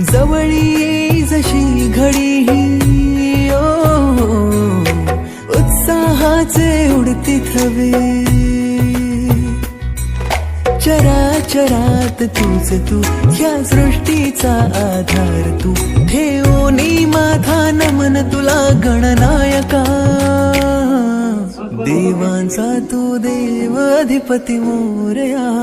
जवळी येई जशी घडी ही ओ उत्साहाचे उडती थवे. चराचरात तूच तू ह्या सृष्टीचा आधार तू. ठेवणी माझा नमन तुला गणनायका. देवांचा तू देव अधिपती मोरया.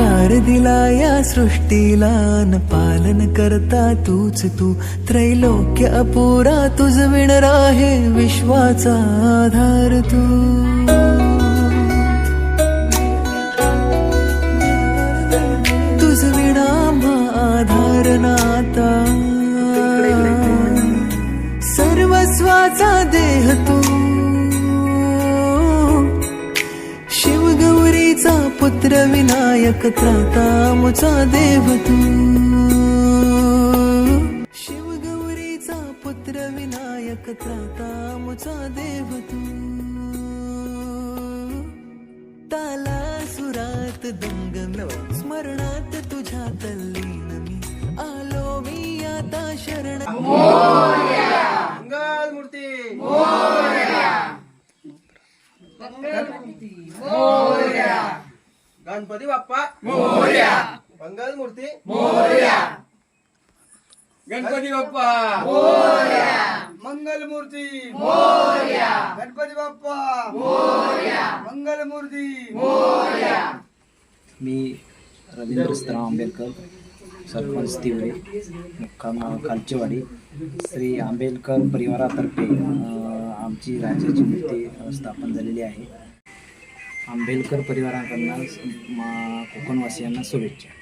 आकार दिला या सृष्टीला न पालन करता तूच तू. त्रैलोक्य अपुरा तुझ विणरा हे विश्वाचा आधार तू. पुत्र विनायक त्राता मुचा देव तू. शिवगौरीचा पुत्र विनायक त्राता मुचा देव तू. ताला सुरात दंग स्मरणात तुझ्या तल्लीन मी आलो मी आता शरण. मंगल मूर्ती गणपती बाप्पा. मोर्या. मंगल मूर्ती गणपती बाप्पा. मंगल मूर्ती गणपती बाप्पा. मंगल मूर्ती मी रवींद्र स्तराव आंबेडकर सरपंच तिवरे मुक्काम कालचेवाडी श्री आंबेडकर परिवारातर्फे आमची राज्याची मूर्ती स्थापन झालेली आहे. आंबेडकर परिवाराकडनं मा- कोकणवासियांना शुभेच्छा.